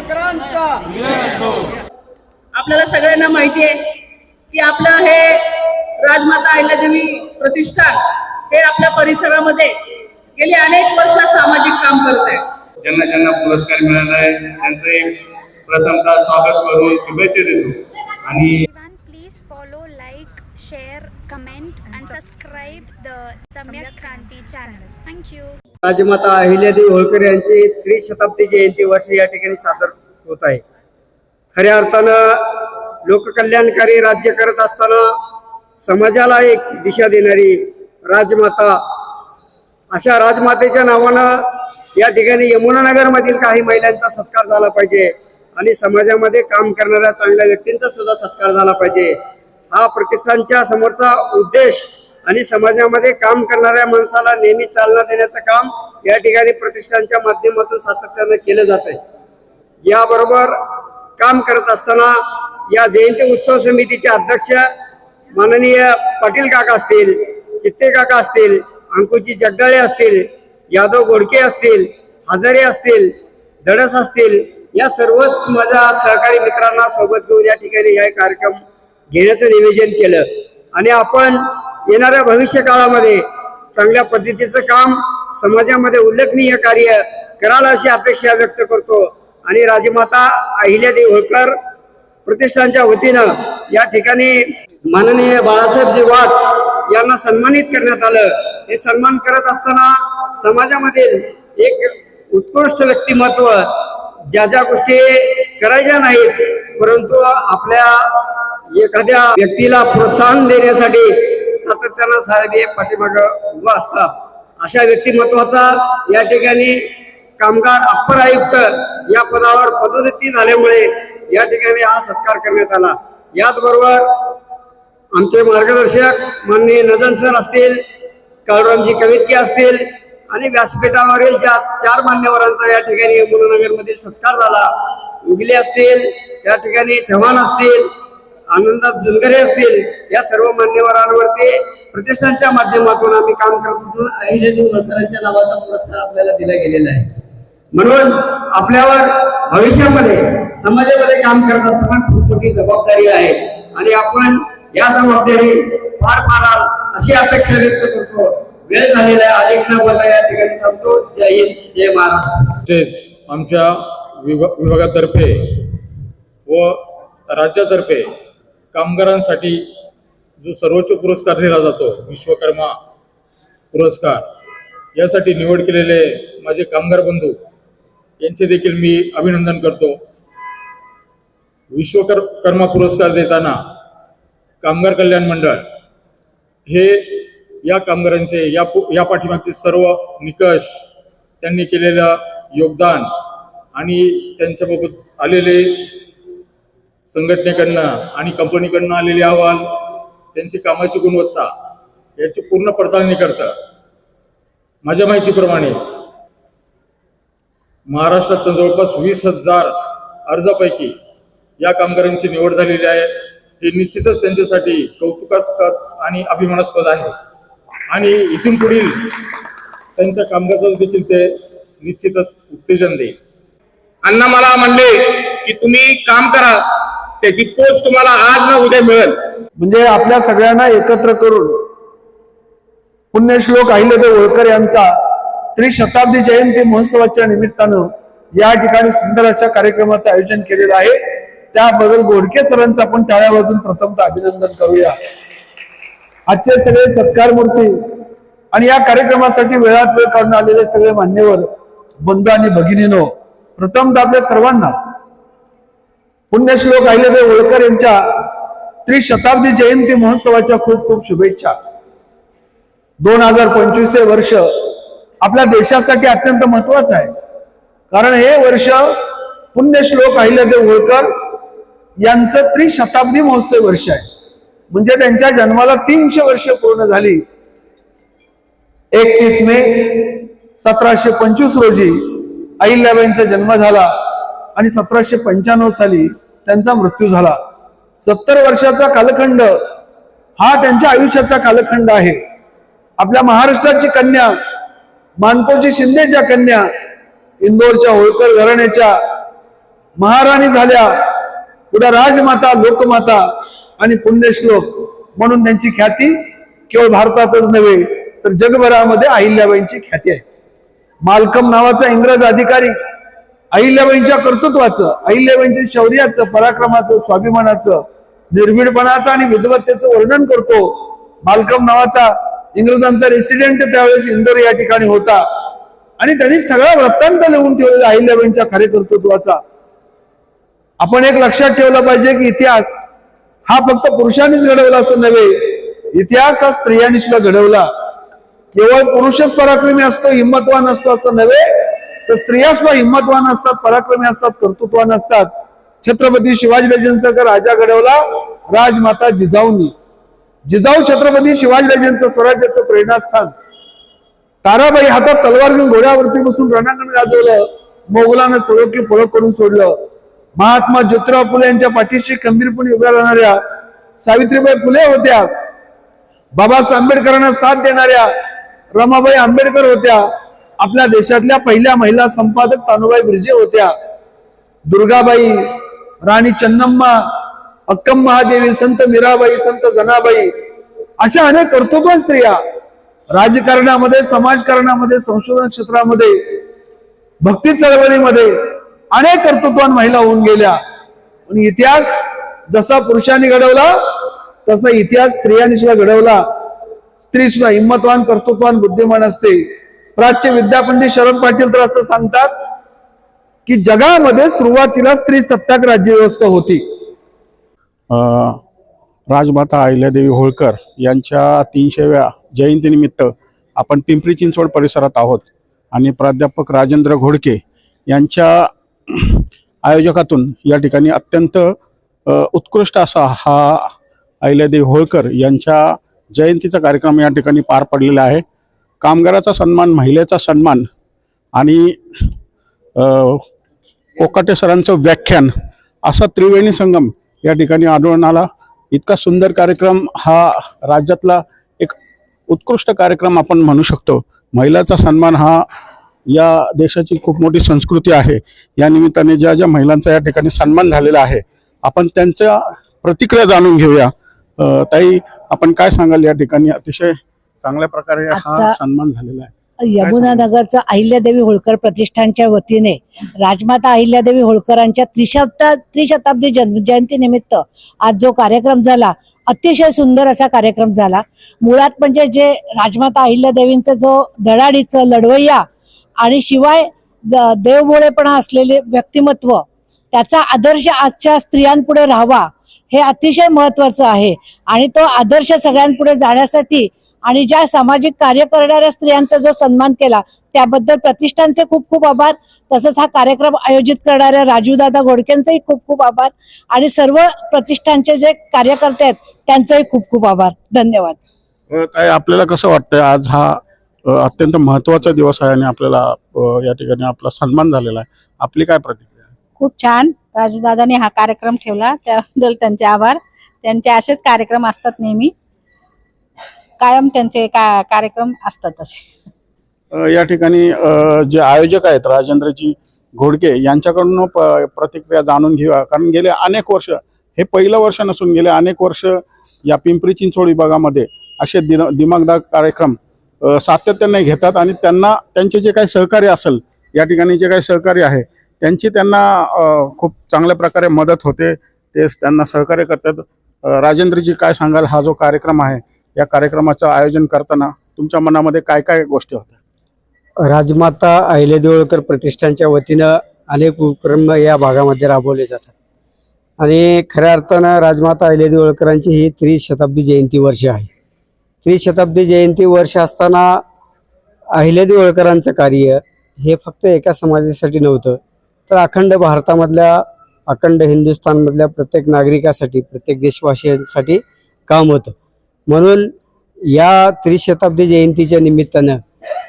होळकरांचा आपल्याला सगळ्यांना माहिती आहे की आपलं हे राजमाता अहिल्यादेवी प्रतिष्ठान हे आपल्या परिसरामध्ये गेली अनेक वर्ष सामाजिक काम करत आहे. ज्यांना ज्यांना पुरस्कार मिळाला आहे त्यांचे प्रथमतः स्वागत करून शुभेच्छा देतो. आणि Everyone, please follow, like, share, the Samyak Kranti channel. Thank you. राजमाता अहिल्यादेवी होळकर यांची त्रिशताब्दी जयंती वर्ष या ठिकाणी सादर होत आहे खऱ्या अर्थानं लोककल्याणकारी राज्य करत असताना समाजाला एक दिशा देणारी राजमाता अशा राजमातेच्या नावानं या ठिकाणी यमुनानगर मधील काही महिलांचा सत्कार झाला पाहिजे आणि समाजामध्ये काम करणाऱ्या चांगल्या व्यक्तींचा सुद्धा सत्कार झाला पाहिजे हा प्रतिष्ठानच्या समोरचा उद्देश आणि समाजामध्ये काम करणाऱ्या माणसाला नेहमी चालना देण्याचं काम या ठिकाणी प्रतिष्ठानच्या माध्यमातून सातत्यानं केलं जात आहे. याबरोबर काम करत असताना या जयंती उत्सव समितीचे अध्यक्ष माननीय पाटील काका असतील चित्ते काका असतील अंकुची जगदाळे असतील यादव गोडके असतील हजारे असतील धडस असतील या सर्वच माझ्या सहकारी मित्रांना सोबत घेऊन या ठिकाणी हा कार्यक्रम घेण्याचं नियोजन केलं. आणि आपण येणाऱ्या भविष्य काळामध्ये चांगल्या पद्धतीचं काम समाजामध्ये उल्लेखनीय कार्य कराल अशी अपेक्षा व्यक्त करतो. आणि राजमाता अहिल्यादेवी होळकर प्रतिष्ठानच्या वतीनं या ठिकाणी माननीय बाळासाहेबजी वाट यांना सन्मानित करण्यात आलं. हे सन्मान करत असताना समाजामधील एक उत्कृष्ट व्यक्तिमत्व ज्या ज्या गोष्टी करायच्या नाहीत परंतु आपल्या एखाद्या व्यक्तीला प्रोत्साहन देण्यासाठी सातत्यानं साहेब हे पाठीमाग उभं असतात. अशा व्यक्तिमत्वाचा या ठिकाणी कामगार अप्पर आयुक्त या पदावर पदोन्नती झाल्यामुळे या ठिकाणी हा सत्कार करण्यात आला. याचबरोबर आमचे मार्गदर्शक माननीय नदन सर असतील काळरामजी कवितके असतील आणि व्यासपीठावरील ज्या चार मान्यवरांचा या ठिकाणी यमुनानगर सत्कार झाला. उगले असतील त्या ठिकाणी चव्हाण असतील आनंदात जुनगरे असतील या सर्व मान्यवरांवरती प्रतिष्ठानच्या माध्यमातून आम्ही काम करत होळकरांच्या नावाचा पुरस्कार आपल्याला दिला गेलेला आहे. म्हणून आपल्यावर भविष्यामध्ये समाजामध्ये काम करत असताना खूप मोठी जबाबदारी आहे. आणि आपण या जबाबदारी पार पाडाल अशी अपेक्षा व्यक्त करतो. वेळ झालेला आहे अधिक न बोलता या ठिकाणी थांबतो. जय हिंद जय महाराष्ट्र. तसेच आमच्या विभा विभागातर्फे व राज्यातर्फे कामगारांसाठी जो सर्वोच्च पुरस्कार दिला जातो विश्वकर्मा पुरस्कार यासाठी निवड केलेले माझे कामगार बंधू यांचे देखील मी अभिनंदन करतो. विश्वकर कर्मा पुरस्कार देताना कामगार कल्याण मंडळ हे या कामगारांचे या पु- या पाठीमागचे सर्व निकष त्यांनी केलेलं योगदान आणि त्यांच्याबाबत आलेले संघटनेकडनं आणि कंपनीकडनं आलेले अहवाल त्यांची कामाची गुणवत्ता याची पूर्ण पडताळणी करतं. माझ्या माहितीप्रमाणे महाराष्ट्राच्या जवळपास वीस हजार अर्जापैकी या कामगारांची निवड झालेली आहे. हे निश्चितच त्यांच्यासाठी कौतुकास्पद आणि अभिमानास्पद आहे. आणि इथून पुढील त्यांच्या कामकाजाला देखील ते निश्चितच उत्तेजन देईल. अण्णा मला म्हणले की तुम्ही काम करा. त्याची पोस्ट तुम्हाला आज ना उद्या मिळेल. म्हणजे आपल्या सगळ्यांना एकत्र करून पुण्यश्लोक अहिल्यादेव होळकर यांचा त्रिशताब्दी जयंती महोत्सवाच्या निमित्तानं या ठिकाणी सुंदर अशा कार्यक्रमाचं आयोजन केलेलं आहे. त्याबद्दल गोडके सरांचं आपण टाळ्या वाजून प्रथमतः अभिनंदन करूया. आजचे सगळे सत्कार मूर्ती आणि या कार्यक्रमासाठी वेळात वेळ काढून आलेले सगळे मान्यवर बंधू आणि भगिनीनो प्रथमतः आपल्या सर्वांना पुण्यश्लोक अहिल्यादेव होळकर यांच्या त्रिशताब्दी जयंती महोत्सवाच्या खूप खूप शुभेच्छा. दोन हजार पंचवीस हे वर्ष आपल्या देशासाठी अत्यंत महत्वाचं आहे. कारण हे वर्ष पुण्यश्लोक अहिल्यादेव होळकर यांचं त्रिशताब्दी महोत्सव वर्ष आहे. म्हणजे त्यांच्या जन्माला तीनशे वर्ष पूर्ण झाली. एकतीस मे सतराशे पंचवीस रोजी अहिल्याबाईंचा जन्म झाला. आणि सतराशे पंच्याण्णव साली त्यांचा मृत्यू झाला. सत्तर वर्षाचा कालखंड हा त्यांच्या आयुष्याचा कालखंड आहे. आपल्या महाराष्ट्राची कन्या मानकोजी शिंदेच्या कन्या इंदोरच्या होळकर घराण्याच्या महाराणी झाल्या. पुढे राजमाता लोकमाता आणि पुण्यश्लोक म्हणून त्यांची ख्याती केवळ भारतातच नव्हे तर जगभरामध्ये अहिल्याबाईंची ख्याती आहे. मालकम नावाचा इंग्रज अधिकारी अहिल्याबाईंच्या कर्तृत्वाचं अहिल्याबाईंच्या शौर्याचं पराक्रमाचं स्वाभिमानाचं निर्भीडपणाचं आणि विद्वत्तेचं वर्णन करतो. मालकम नावाचा इंग्रजांचा रेसिडेंट त्यावेळेस इंदोर या ठिकाणी होता. आणि त्यांनी सगळा वृत्तांत लिहून ठेवलेला अहिल्याबाईंच्या खरे कर्तृत्वाचा. आपण एक लक्षात ठेवलं पाहिजे की इतिहास हा फक्त पुरुषांनीच घडवला असं नव्हे इतिहास हा स्त्रियांनी सुद्धा घडवला. केवळ पुरुषच पराक्रमी असतो हिंमतवान असतो असं नव्हे तर स्त्रिया सुद्धा हिंमतवान असतात पराक्रमी असतात कर्तृत्वान असतात. छत्रपती शिवाजी शिवाजीराजेंचा राजा घडवला राजमाता जिजाऊंनी. जिजाऊ छत्रपती शिवाजीराजेंचं स्वराज्याचं प्रेरणास्थान. ताराबाई हातात तलवार घेऊन घोड्यावरती बसून रणांगण गाजवलं मोगलानं सळोकी पळक करून सोडलं. महात्मा ज्योतिराव फुले यांच्या पाठीशी खंबीरपणे उभ्या राहणाऱ्या सावित्रीबाई फुले होत्या. बाबासाहेब आंबेडकरांना साथ देणाऱ्या रमाबाई आंबेडकर होत्या. आपल्या देशातल्या पहिल्या महिला संपादक तानुबाई बिर्जे होत्या. दुर्गाबाई राणी चन्नम्मा अक्कम महादेवी संत मीराबाई संत जनाबाई अशा अनेक कर्तृत्व स्त्रिया राजकारणामध्ये समाजकारणामध्ये संशोधन क्षेत्रामध्ये भक्ती चळवळीमध्ये अनेक कर्तृत्वान महिला होऊन गेल्या. पण इतिहास जसा पुरुषांनी घडवला तसा इतिहास स्त्रियांनी सुद्धा घडवला. स्त्री सुद्धा हिंमतवान कर्तृत्वान बुद्धिमान असते. प्राच्य विद्यापंडित शरद पाटील तर असं सांगतात की जगामध्ये सुरुवातीला स्त्री सत्ताक राज्य व्यवस्था होती. राजमाता अहिल्यादेवी होळकर यांच्या तीनशेव्या जयंतीनिमित्त आपण पिंपरी चिंचवड परिसरात आहोत आणि प्राध्यापक राजेंद्र घोडके यांच्या आयोजकातून या ठिकाणी अत्यंत उत्कृष्ट असा हा अहिल्यादेवी होळकर यांच्या जयंतीचा कार्यक्रम या ठिकाणी पार पडलेला आहे. कामगाराचा सन्मान महिलेचा सन्मान आणि कोकाटे सरांचं व्याख्यान असा त्रिवेणी संगम या ठिकाणी आढळून आला इतका सुंदर कार्यक्रम हा राज्यातला एक उत्कृष्ट कार्यक्रम आपण म्हणू शकतो. महिलाचा सन्मान हा या देशाची खूप मोठी संस्कृती आहे. या निमित्ताने ज्या ज्या महिलांचा या ठिकाणी सन्मान झालेला आहे आपण त्यांच्या प्रतिक्रिया जाणून घेऊया. ताई आपण काय सांगाल या ठिकाणी? अतिशय चांगल्या प्रकारे हा आजचा- सन्मान झालेला आहे. यमुनानगरचं अहिल्यादेवी होळकर प्रतिष्ठानच्या वतीने राजमाता अहिल्यादेवी होळकरांच्या त्रिशता त्रिशताब्दी जन्म जयंती निमित्त आज जो कार्यक्रम झाला अतिशय सुंदर असा कार्यक्रम झाला. मुळात म्हणजे जे राजमाता अहिल्यादेवींचं जो धडाडीचं लढवय्या आणि शिवाय द- देवभोळेपणा असलेले व्यक्तिमत्व त्याचा आदर्श आजच्या स्त्रियांपुढे राहावा हे अतिशय महत्वाचं आहे. आणि तो आदर्श सगळ्यांपुढे जाण्यासाठी आणि ज्या सामाजिक कार्य करणाऱ्या स्त्रियांचा जो सन्मान केला त्याबद्दल प्रतिष्ठानचे खूप खूप आभार. तसंच हा कार्यक्रम आयोजित करणाऱ्या राजूदादा घोडकेंचेही खूप खूप आभार. आणि सर्व प्रतिष्ठानचे जे कार्यकर्ते आहेत त्यांचेही खूप खूप आभार. धन्यवाद. काय आपल्याला कसं वाटतंय आज हा अत्यंत महत्त्वाचा दिवस आहे आणि आपल्याला या ठिकाणी आपला सन्मान झालेला आहे. आपली काय प्रतिक्रिया? खूप छान. राजूदादाने हा कार्यक्रम ठेवला त्याबद्दल त्यांचे आभार. त्यांचे असेच कार्यक्रम असतात नेहमी. कायम त्यांचे का कार्यक्रम असतात असे. या ठिकाणी जे आयोजक आहेत राजेंद्रजी घोडके यांच्याकडून प- प्रतिक्रिया जाणून घेऊया कारण गेले अनेक वर्ष हे पहिलं वर्ष नसून गेले अनेक वर्ष या पिंपरी चिंचवड विभागामध्ये असे दिन दिमागदार कार्यक्रम सातत्याने घेतात आणि त्यांना त्यांचे जे काही सहकार्य असेल या ठिकाणी जे काही सहकार्य आहे त्यांची त्यांना खूप चांगल्या प्रकारे मदत होते ते त्यांना सहकार्य करतात. राजेंद्रजी काय सांगाल हा जो कार्यक्रम आहे या कार्यक्रमाचं आयोजन करताना तुमच्या मनामध्ये काय काय गोष्टी होत्या? राजमाता अहिले देवळकर प्रतिष्ठानच्या वतीनं अनेक उपक्रम या भागामध्ये राबवले जातात. आणि खऱ्या अर्थानं राजमाता अहिले देवळकरांची ही त्रिशताब्दी जयंती वर्ष आहे. त्रिशताब्दी जयंती वर्ष असताना अहिले देवळकरांचं कार्य हे फक्त एका समाजासाठी नव्हतं तर अखंड भारतामधल्या अखंड हिंदुस्थानमधल्या प्रत्येक नागरिकासाठी प्रत्येक देशवासियांसाठी काम होतं. म्हणून या त्रिशताब्दी जयंतीच्या निमित्तानं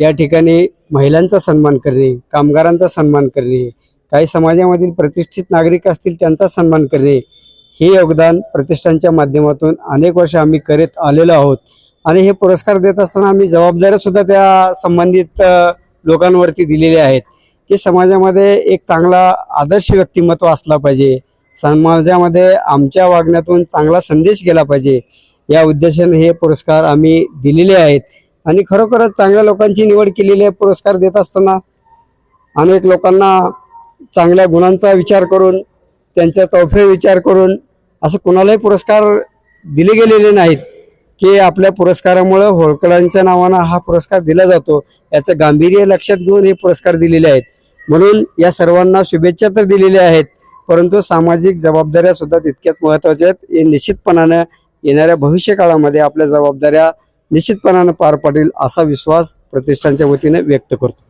या ठिकाणी महिलांचा सन्मान करणे कामगारांचा सन्मान करणे काही समाजामधील प्रतिष्ठित नागरिक असतील त्यांचा सन्मान करणे हे योगदान प्रतिष्ठानच्या माध्यमातून अनेक वर्ष आम्ही करत आलेलो आहोत. आणि हे पुरस्कार देत असताना आम्ही जबाबदाऱ्या सुद्धा त्या संबंधित लोकांवरती दिलेल्या आहेत. की समाजामध्ये एक चांगला आदर्श व्यक्तिमत्व असला पाहिजे. समाजामध्ये आमच्या वागण्यातून चांगला संदेश गेला पाहिजे. या उद्देशाने हे पुरस्कार आम्ही दिलेले आहेत. आणि खरोखरच चांगल्या लोकांची निवड केलेली आहे पुरस्कार देत असताना अनेक लोकांना चांगल्या गुणांचा विचार करून त्यांच्या तोफे विचार करून असं कुणालाही पुरस्कार दिले गेलेले नाहीत की आपल्या पुरस्कारामुळं होळकरांच्या नावानं हा पुरस्कार दिला जातो. याचं गांभीर्य लक्षात घेऊन हे पुरस्कार दिलेले आहेत. म्हणून या सर्वांना शुभेच्छा तर दिलेल्या आहेत परंतु सामाजिक जबाबदाऱ्या सुद्धा तितक्याच महत्त्वाच्या आहेत. हे निश्चितपणानं येणाऱ्या भविष्य काळामध्ये आपल्या जबाबदाऱ्या निश्चितपणानं पार पाडील असा विश्वास प्रतिष्ठानच्या वतीने व्यक्त करतो.